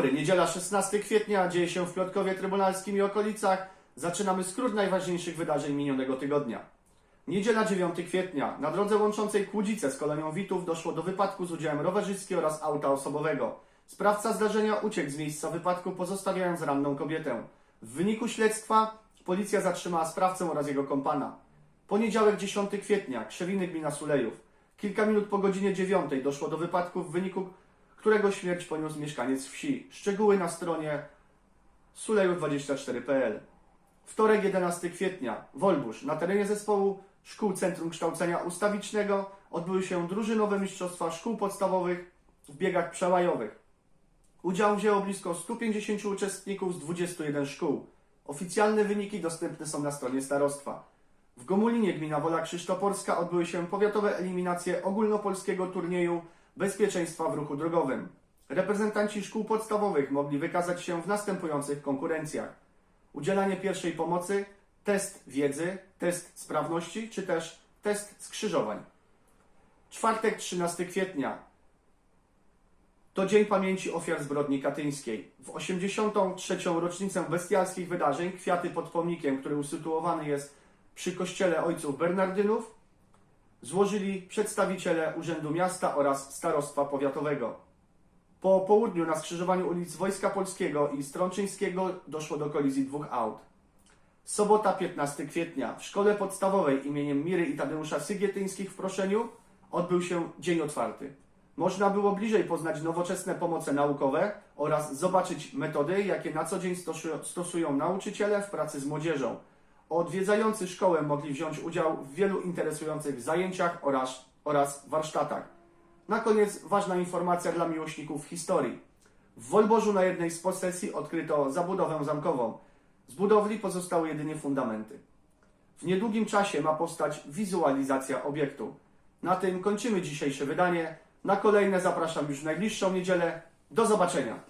dobry, niedziela 16 kwietnia, dzieje się w Piotrkowie Trybunalskim i okolicach. Zaczynamy skrót najważniejszych wydarzeń minionego tygodnia. Niedziela 9 kwietnia, na drodze łączącej Kłudzice z kolonią Witów doszło do wypadku z udziałem rowerzystki oraz auta osobowego. Sprawca zdarzenia uciekł z miejsca wypadku, pozostawiając ranną kobietę. W wyniku śledztwa policja zatrzymała sprawcę oraz jego kompana. Poniedziałek 10 kwietnia, Krzewiny gmina Sulejów. Kilka minut po godzinie 9 doszło do wypadku, w wyniku którego śmierć poniósł mieszkaniec wsi. Szczegóły na stronie sulejów24.pl. Wtorek 11 kwietnia, Wolbusz. Na terenie zespołu Szkół Centrum Kształcenia Ustawicznego odbyły się drużynowe mistrzostwa szkół podstawowych w biegach przełajowych. Udział wzięło blisko 150 uczestników z 21 szkół. Oficjalne wyniki dostępne są na stronie starostwa. W Gomulinie gmina Wola Krzysztoporska odbyły się powiatowe eliminacje ogólnopolskiego turnieju bezpieczeństwa w ruchu drogowym. Reprezentanci szkół podstawowych mogli wykazać się w następujących konkurencjach. Udzielanie pierwszej pomocy, test wiedzy, test sprawności czy też test skrzyżowań. Czwartek 13 kwietnia to Dzień Pamięci Ofiar Zbrodni Katyńskiej. W 83. rocznicę bestialskich wydarzeń kwiaty pod pomnikiem, który usytuowany jest przy kościele ojców Bernardynów, złożyli przedstawiciele Urzędu Miasta oraz Starostwa Powiatowego. Po południu na skrzyżowaniu ulic Wojska Polskiego i Strączyńskiego doszło do kolizji dwóch aut. Sobota 15 kwietnia w szkole podstawowej imieniem Miry i Tadeusza Sygietyńskich w Proszeniu odbył się dzień otwarty. Można było bliżej poznać nowoczesne pomoce naukowe oraz zobaczyć metody, jakie na co dzień stosu- stosują nauczyciele w pracy z młodzieżą. Odwiedzający szkołę mogli wziąć udział w wielu interesujących zajęciach oraz, oraz warsztatach. Na koniec ważna informacja dla miłośników historii. W Wolborzu na jednej z posesji odkryto zabudowę zamkową. Z budowli pozostały jedynie fundamenty. W niedługim czasie ma powstać wizualizacja obiektu. Na tym kończymy dzisiejsze wydanie. Na kolejne zapraszam już w najbliższą niedzielę. Do zobaczenia.